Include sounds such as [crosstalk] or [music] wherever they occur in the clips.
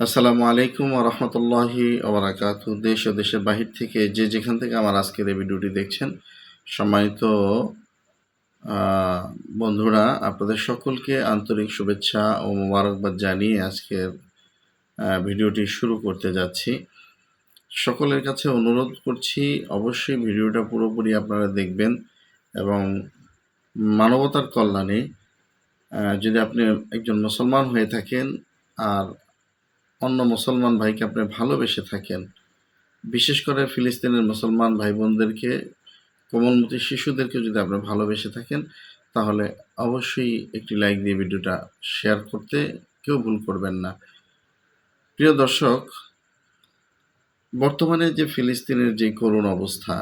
আসসালামু আলাইকুম রহমতুল্লাহি ওবরাকাতু দেশ ও দেশের বাহির থেকে যে যেখান থেকে আমার আজকের এই ভিডিওটি দেখছেন, সম্মানিত বন্ধুরা, আপনাদের সকলকে আন্তরিক শুভেচ্ছা ও মোবারকবাদ জানিয়ে আজকের ভিডিওটি শুরু করতে যাচ্ছি। সকলের কাছে অনুরোধ করছি, অবশ্যই ভিডিওটা পুরোপুরি আপনারা দেখবেন এবং মানবতার কল্যাণে যদি আপনি একজন মুসলমান হয়ে থাকেন আর অন্য মুসলমান ভাইকে আপনি ভালোবেসে থাকেন। বিশেষ করে ফিলিস্তিনের মুসলমান ভাই বোনদেরকে কোমলমতি শিশুদেরকে যদি আপনি ভালোবেসে থাকেন, তাহলে অবশ্যই একটি লাইক দিয়ে ভিডিওটা শেয়ার করতে কেউ ভুল করবেন না। প্রিয় দর্শক, বর্তমানে যে ফিলিস্তিনের যে করুণ অবস্থা,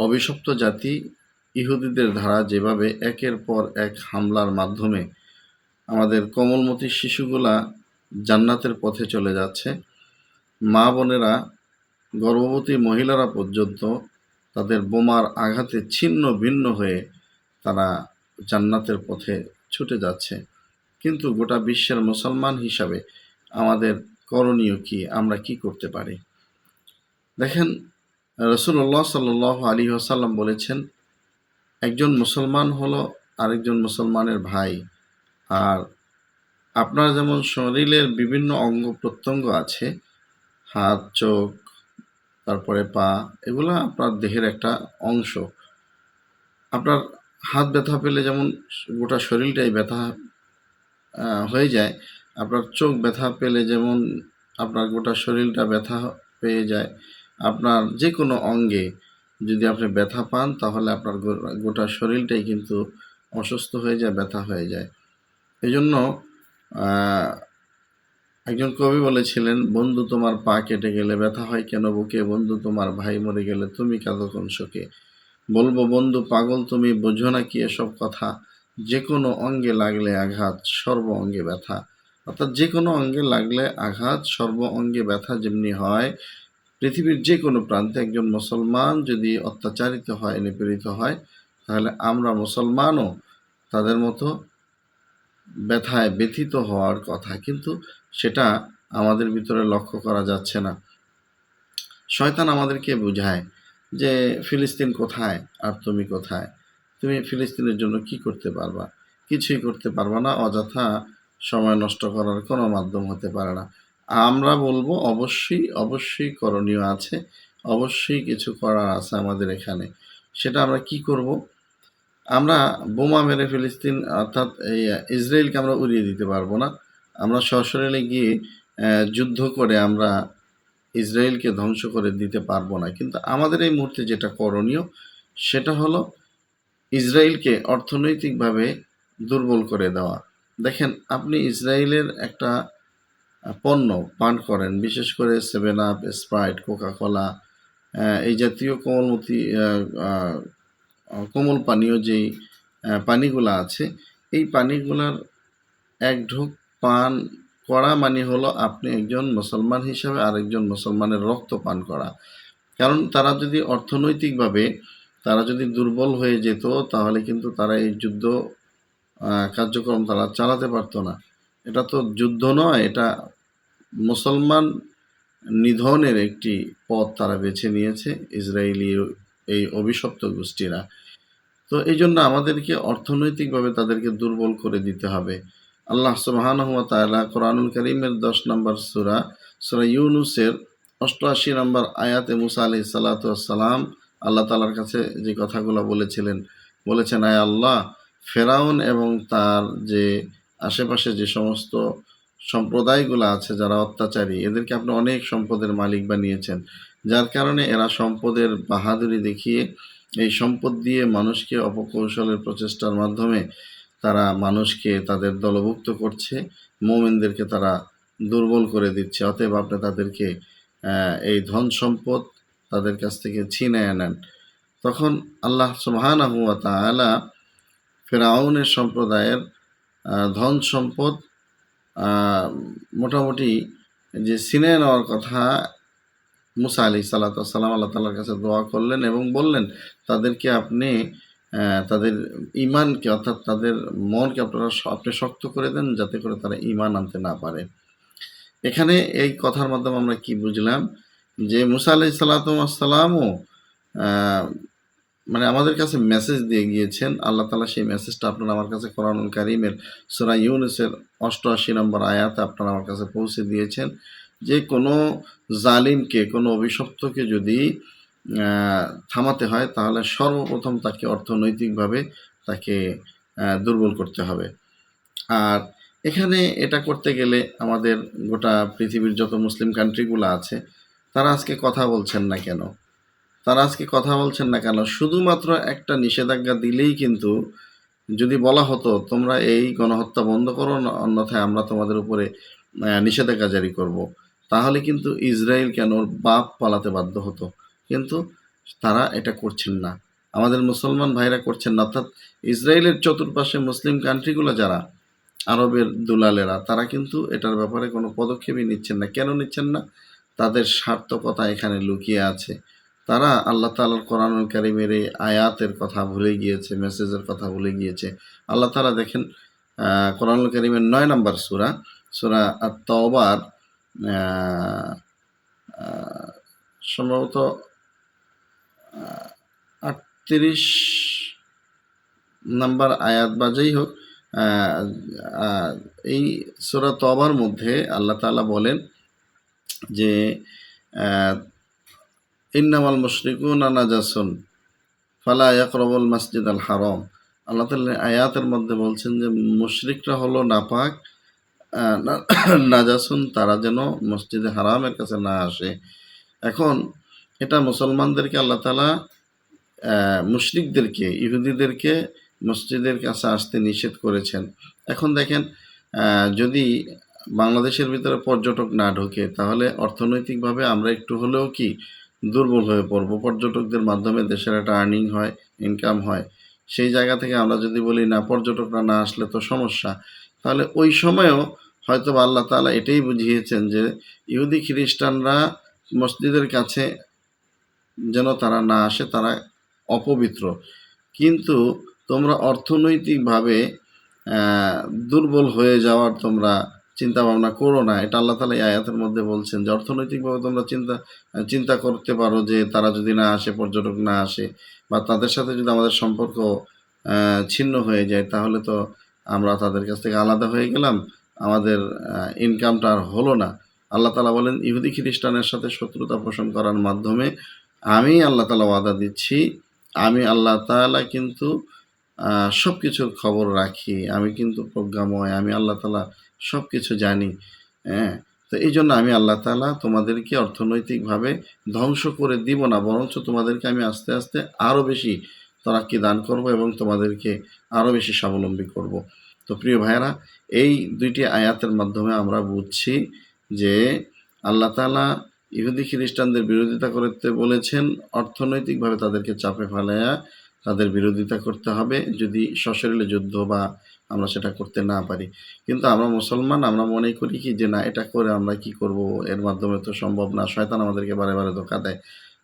অভিশপ্ত জাতি ইহুদিদের ধারা যেভাবে একের পর এক হামলার মাধ্যমে আমাদের কোমলমতি শিশুগুলা জান্নাতের পথে চলে যাচ্ছে। মা বোনেরা, গর্ভবতী মহিলারা পর্যন্ত তাদের বোমার আঘাতে ছিন্ন ভিন্ন হয়ে তারা জান্নাতের পথে ছুটে যাচ্ছে। কিন্তু গোটা বিশ্বের মুসলমান হিসাবে আমাদের করণীয় কি? আমরা কি করতে পারি? দেখেন রসুল্লাহ সাল আলী আসাল্লাম বলেছেন, একজন মুসলমান হলো আরেকজন মুসলমানের ভাই, আর আপনার যেমন শরীরের বিভিন্ন অঙ্গ প্রত্যঙ্গ আছে, হাত, চোখ, তারপরে পা, এগুলো আপনার দেহের একটা অংশ। আপনার হাত ব্যথা পেলে যেমন গোটা শরীরটাই ব্যথা হয়ে যায়। আপনার চোখ ব্যথা পেলে যেমন আপনার গোটা শরীরটা ব্যথা পেয়ে যায়। আপনার যে কোনো অঙ্গে যদি আপনি ব্যথা পান, তাহলে আপনার গোটা শরীরটাই কিন্তু অসুস্থ হয়ে যায়, ব্যথা হয়ে যায়। এই জন্য একজন কবি বলেছিলেন, বন্ধু তোমার পা কেটে গেলে ব্যথা হয় কেন বুকে? বন্ধু তোমার ভাই মরে গেলে তুমি কাঁদো কোন শোকে? বলব, বন্ধু পাগল, তুমি বোঝো না কি এসব কথা? যে কোনো অঙ্গে লাগলে আঘাত, সর্ব অঙ্গে ব্যথা। অর্থাৎ যে কোনো অঙ্গে লাগলে আঘাত, সর্ব অঙ্গে ব্যথা যেমনি হয়, পৃথিবীর যে কোনো প্রান্তে একজন মুসলমান যদি অত্যাচারিত হয়, নিপীড়িত হয়, তাহলে আমরা মুসলমানও তাদের মতো ব্যথায় ব্যথিত হওয়ার কথা, কিন্তু সেটা আমাদের ভিতরে লক্ষ্য করা যাচ্ছে না। শয়তান আমাদেরকে বোঝায় যে, ফিলিস্তিন কোথায় আর তুমি কোথায়? তুমি ফিলিস্তিনের জন্য কি করতে পারবা? কিছুই করতে পারবা না, অযথা সময় নষ্ট করার কোনো মাধ্যম হতে পারে না। আমরা বলব, অবশ্যই অবশ্যই করণীয় আছে, অবশ্যই কিছু করার আছে আমাদের এখানে। সেটা আমরা কি করব? আমরা বোমা মেরে ফিলিস্তিন, অর্থাৎ এই ইসরায়েলকে আমরা উড়িয়ে দিতে পারব না। আমরা সশরীরে গিয়ে যুদ্ধ করে আমরা ইসরায়েলকে ধ্বংস করে দিতে পারব না। কিন্তু আমাদের এই মুহূর্তে যেটা করণীয়, সেটা হলো ইসরায়েলকে অর্থনৈতিকভাবে দুর্বল করে দেওয়া। দেখেন, আপনি ইসরায়েলের একটা পণ্য পান করেন, বিশেষ করে Seven Up, Sprite Coca Cola এই জাতীয় কোমলমতি কোমল পানীয় যেই পানিগুলো আছে, এই পানিগুলার এক ঢোক পান করা মানে হলো আপনি একজন মুসলমান হিসাবে আরেকজন মুসলমানের রক্ত পান করা। কারণ তারা যদি অর্থনৈতিকভাবে, তারা যদি দুর্বল হয়ে যেত, তাহলে কিন্তু তারা এই যুদ্ধ কার্যক্রম তারা চালাতে পারতো না। এটা তো যুদ্ধ নয়, এটা মুসলমান নিধনের একটি পথ তারা বেছে নিয়েছে ইসরায়েলি এই অভিশপ্ত গোষ্ঠীরা। তো এই জন্য আমাদেরকে অর্থনৈতিকভাবে তাদেরকে দুর্বল করে দিতে হবে। আল্লাহ সুবহানাহু ওয়া তাআলা কোরআনুল কারীমের দশ নম্বর সুরা, সূরা ইউনুসের অষ্টআশি নম্বর আয়াতে মুসা আলি সালাতু সালাম আল্লাহ তালার কাছে যে কথাগুলো বলেছিলেন, বলেছেন, আয় আল্লাহ, ফেরাউন এবং তার যে আশেপাশে যে সমস্ত সম্প্রদায়গুলো আছে যারা অত্যাচারী, এদেরকে আপনি অনেক সম্পদের মালিক বানিয়েছেন। যার কারণে এরা সম্পদের বাহাদুরি দেখিয়ে এই সম্পদ দিয়ে মানুষকে অপকৌশলের প্রচেষ্টার মাধ্যমে তারা মানুষকে তাদের দলভুক্ত করছে, মোমেনদেরকে তারা দুর্বল করে দিচ্ছে। অতএব আপনি তাদেরকে এই ধন সম্পদ তাদের কাছ থেকে ছিনিয়ে নেন তখন আল্লাহ তাআলা ফেরাউনের সম্প্রদায়ের ধন সম্পদ মোটামুটি যে ছিনিয়ে নেওয়ার কথা মুসা আলি সাল্লাম আল্লাহ তালার কাছে দোয়া করলেন এবং বললেন, তাদেরকে আপনি তাদের ইমানকে অর্থাৎ তাদের মনকে আপনারা আপনি শক্ত করে দেন যাতে করে তারা ইমান আনতে না পারে। এখানে এই কথার মাধ্যমে আমরা কি বুঝলাম? যে মুসা আলাই সাল্লাতামও মানে আমাদের কাছে মেসেজ দিয়ে গিয়েছেন। আল্লাহ তালা সেই মেসেজটা আপনারা আমার কাছে কোরআনুল কারিমের সুরা ইউনুসের অষ্টআশি নম্বর আয়াতে আপনারা আমার কাছে পৌঁছে দিয়েছেন। যে কোনো জালিমকে, কোনো অভিশপ্তকে যদি থামাতে হয়, তাহলে সর্বপ্রথম তাকে অর্থনৈতিকভাবে তাকে দুর্বল করতে হবে। আর এখানে এটা করতে গেলে আমাদের গোটা পৃথিবীর যত মুসলিম কান্ট্রিগুলো আছে, তারা আজকে কথা বলছেন না কেন? তারা আজকে কথা বলছেন না কেন? শুধুমাত্র একটা নিষেধাজ্ঞা দিলেই কিন্তু যদি বলা হতো, তোমরা এই গণহত্যা বন্ধ করো, অন্যথায় আমরা তোমাদের উপরে নিষেধাজ্ঞা জারি করব। তাহলে কিন্তু ইসরায়েল কেন বাপ পালাতে বাধ্য হতো? কিন্তু তারা এটা করছেন না। আমাদের মুসলমান ভাইরা করছেন না। অর্থাৎ ইসরায়েলের চতুর্পাশে মুসলিম কান্ট্রিগুলো যারা আরবের দুলালেরা তারা কিন্তু এটার ব্যাপারে কোনো পদক্ষেপই নিচ্ছেন না। কেন নিচ্ছেন না? তাদের সার্থকতা এখানে লুকিয়ে আছে। তারা আল্লাহ তালার কোরআনুল কারিমের এই আয়াতের কথা ভুলে গিয়েছে মেসেজের কথা ভুলে গিয়েছে। আল্লাহ তালা দেখেন আহ, কোরআনুল কারিমের নয় নম্বর সুরা সুরা তওবার সম্ভবত আটত্রিশ নাম্বার আয়াত বা যাই হোক এই সোরা তবার মধ্যে আল্লাহ তাআলা বলেন যে ইন্নামাল মুশরিকুন নাজাসুন ফালা ইয়াকরাবুল মসজিদ আল হারম। আল্লাহ তাআলা আয়াতের মধ্যে বলছেন যে, মুশরিকরা হলো নাপাক [coughs] নাজাসুন তারা যেন মসজিদে হারামের কাছে না আসে। এখন এটা মুসলমানদেরকে আল্লাহ আহ, মুশরিকদেরকে ইহুদিদেরকে মসজিদের কাছে আসতে নিষেধ করেছেন। এখন দেখেন যদি বাংলাদেশের ভিতরে পর্যটক না ঢোকে তাহলে অর্থনৈতিকভাবে আমরা একটু হলেও কি দুর্বল হয়ে পড়ব। পর্যটকদের মাধ্যমে দেশের একটা আর্নিং হয় ইনকাম হয়। সেই জায়গা থেকে আমরা যদি বলি না পর্যটকরা না আসলে তো সমস্যা। তাহলে ওই সময়েও হয়তো আল্লাহ তালা এটাই বুঝিয়েছেন যে ইহুদি খ্রিস্টানরা মসজিদের কাছে যেন তারা না আসে, তারা অপবিত্র। কিন্তু তোমরা অর্থনৈতিকভাবে দুর্বল হয়ে যাওয়ার তোমরা চিন্তা ভাবনা করো না। এটা আল্লাহ তালা এই আয়াতের মধ্যে বলছেন যে অর্থনৈতিকভাবে তোমরা চিন্তা চিন্তা করতে পারো যে তারা যদি না আসে, পর্যটক না আসে বা তাদের সাথে যদি আমাদের সম্পর্ক ছিন্ন হয়ে যায়, তাহলে তো আমরা তাদের কাছ থেকে আলাদা হয়ে গেলাম, আমাদের ইনকামটা আর হলো না। আল্লাহ তালা বলেন, ইহুদি খ্রিস্টানের সাথে শত্রুতা পোষণ করার মাধ্যমে আমি আল্লাহ তালা ওয়াদা দিচ্ছি। আমি আল্লাহ তাআলা কিন্তু সব কিছুর খবর রাখি। আমি কিন্তু প্রজ্ঞাময়। আমি আল্লাহ তাআলা সব কিছু জানি। হ্যাঁ তো এই জন্য আমি আল্লাহ তালা তোমাদেরকে অর্থনৈতিকভাবে ধ্বংস করে দিব না, বরঞ্চ তোমাদেরকে আমি আস্তে আস্তে আরও বেশি তরাক্কি দান করব এবং তোমাদেরকে আরও বেশি স্বাবলম্বী করব। তো প্রিয় ভাইয়েরা, এই দুইটি আয়াতের মাধ্যমে আমরা বুঝছি যে আল্লাহ তাআলা ইহুদি খ্রিস্টানদের বিরোধিতা করতে বলেছেন, অর্থনৈতিকভাবে তাদেরকে চাপে ফেলাইয়া তাদের বিরোধিতা করতে হবে যদি সশরীরে যুদ্ধ বা আমরা সেটা করতে না পারি। কিন্তু আমরা মুসলমান, আমরা মনে করি কি যে না, এটা করে আমরা কি করব? এর মাধ্যমে তো সম্ভব না, শয়তান আমাদেরকে বারে বারে ধোকা দেয়।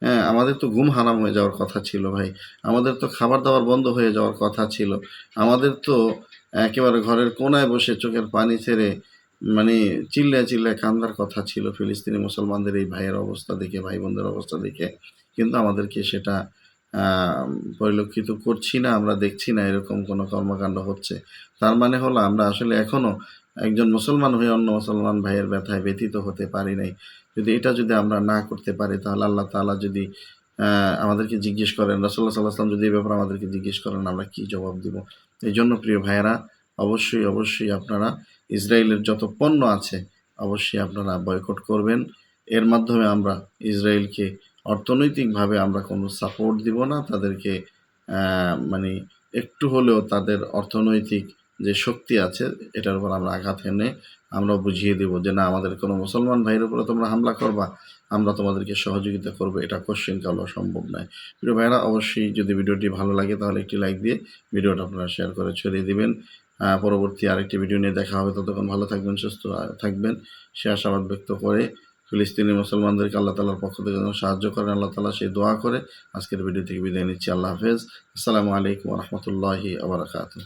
হ্যাঁ আমাদের তো ঘুম হারাম হয়ে যাওয়ার কথা ছিল ভাই। আমাদের তো খাবার দাবার বন্ধ হয়ে যাওয়ার কথা ছিল। আমাদের তো একেবারে ঘরের কোনায় বসে চোখের পানি ছেড়ে মানে চিল্লায় চিল্লায় কান্দার কথা ছিল ফিলিস্তিনি মুসলমানদের এই ভাইয়ের অবস্থা দেখে ভাই বোনদের অবস্থা দেখে। কিন্তু আমাদেরকে সেটা পরিলক্ষিত করছি না, আমরা দেখছি না এরকম কোনো কর্মকাণ্ড হচ্ছে। তার মানে হলো আমরা আসলে এখনও একজন মুসলমান হয়ে অন্য মুসলমান ভাইয়ের ব্যথায় ব্যথিত হতে পারি নাই। যদি এটা যদি আমরা না করতে পারি, তাহলে আল্লাহ তাআলা যদি আমাদেরকে জিজ্ঞেস করেন রাসুল্লাহ সাল্লাহ আসলাম যদি এই ব্যাপারে আমাদেরকে জিজ্ঞেস করেন, আমরা কি জবাব দিব? এই জন্য প্রিয় ভাইয়েরা, অবশ্যই অবশ্যই আপনারা ইসরায়েলের যত পণ্য আছে, অবশ্যই আপনারা বয়কট করবেন। এর মাধ্যমে আমরা ইসরায়েলকে অর্থনৈতিকভাবে আমরা কোনো সাপোর্ট দিব না। তাদেরকে মানে একটু হলেও তাদের অর্থনৈতিক যে শক্তি আছে, এটার উপর আমরা আঘাত এনে আমরা বুঝিয়ে দেব যে না, আমাদের কোনো মুসলমান ভাইয়ের উপরে তোমরা হামলা করবা, আমরা তোমাদেরকে সহযোগিতা করব। এটা কোশ্চেন কালো সম্ভব নয়। প্রিয় ভাইরা অবশ্যই যদি ভিডিওটি ভালো লাগে তাহলে একটি লাইক দিয়ে ভিডিওটা আপনারা শেয়ার করে ছড়িয়ে দিবেন। পরবর্তী আরেকটি ভিডিও নিয়ে দেখা হবে। ততক্ষণ ভালো থাকবেন, সুস্থ থাকবেন। সে আশাবাদ ব্যক্ত করে ফিলিস্তিনি মুসলমানদেরকে আল্লাহ তালার পক্ষ থেকে যেন সাহায্য করেন, আল্লাহ তালা সেই দোয়া করে। আজকের ভিডিও থেকে বিদায় নিচ্ছি। আল্লাহ হাফেজ। আসসালামু আলাইকুম রহমতুল্লাহি আবরাকাতু